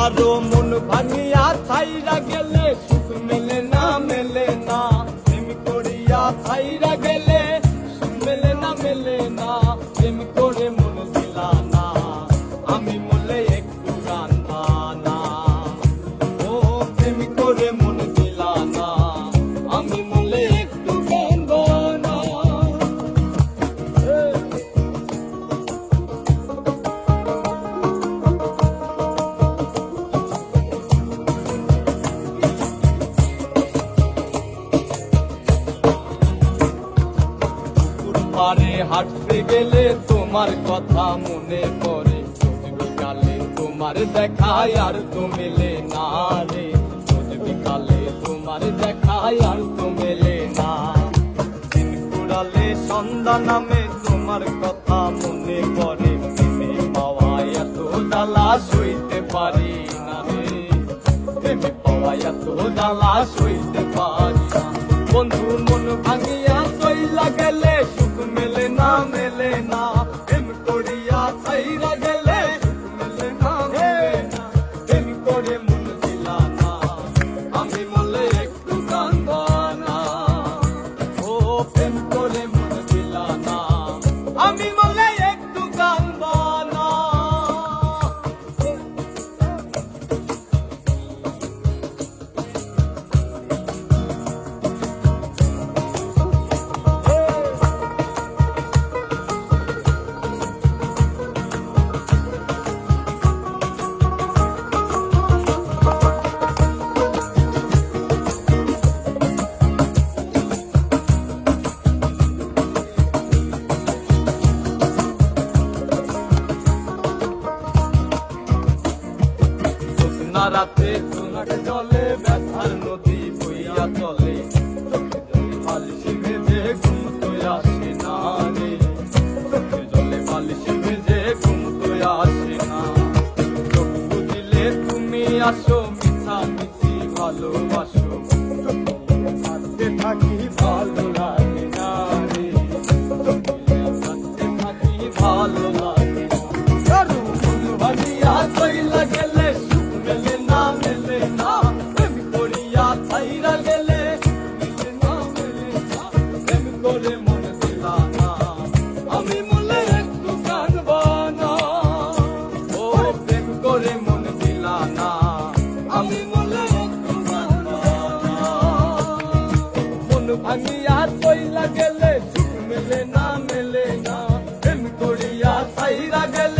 কারও মন ভাঙিয়া ছাইরা গেলে সুখ মেলে না মেলে না। প্রেম করিয়া ছাইরা গেলে পাড়ে হাঁটতে গেলে তোমার কথা মনে পড়ে। বিকালে তোমার দেখায় আর তো না রে। বিকালে তোমার দেখায় আর না। দিন কুড়ালে সন্ধ্যা নামে তোমার কথা মনে পড়ে। প্রেমে পাওয়া এত পারি না রে। প্রেমে পাওয়া এত পারি না। বন্ধু মন ভাঙিয়া রাতে সোনার জলে ব্যথার নদী বইয়া চলে। চোখে জলে বালিশ ভেজে ঘুম তো আসে না রে। চোখে জলে বালিশ ভেজে ঘুম তো আসে না। চোখ বুঝলে তুমি আসো মিঠা মিঠি ভালোবাসো। ভাঙিয়া কইলা গেলে সুখ মেলে না মেলে না। প্রেম করিয়া সাইরা গেলে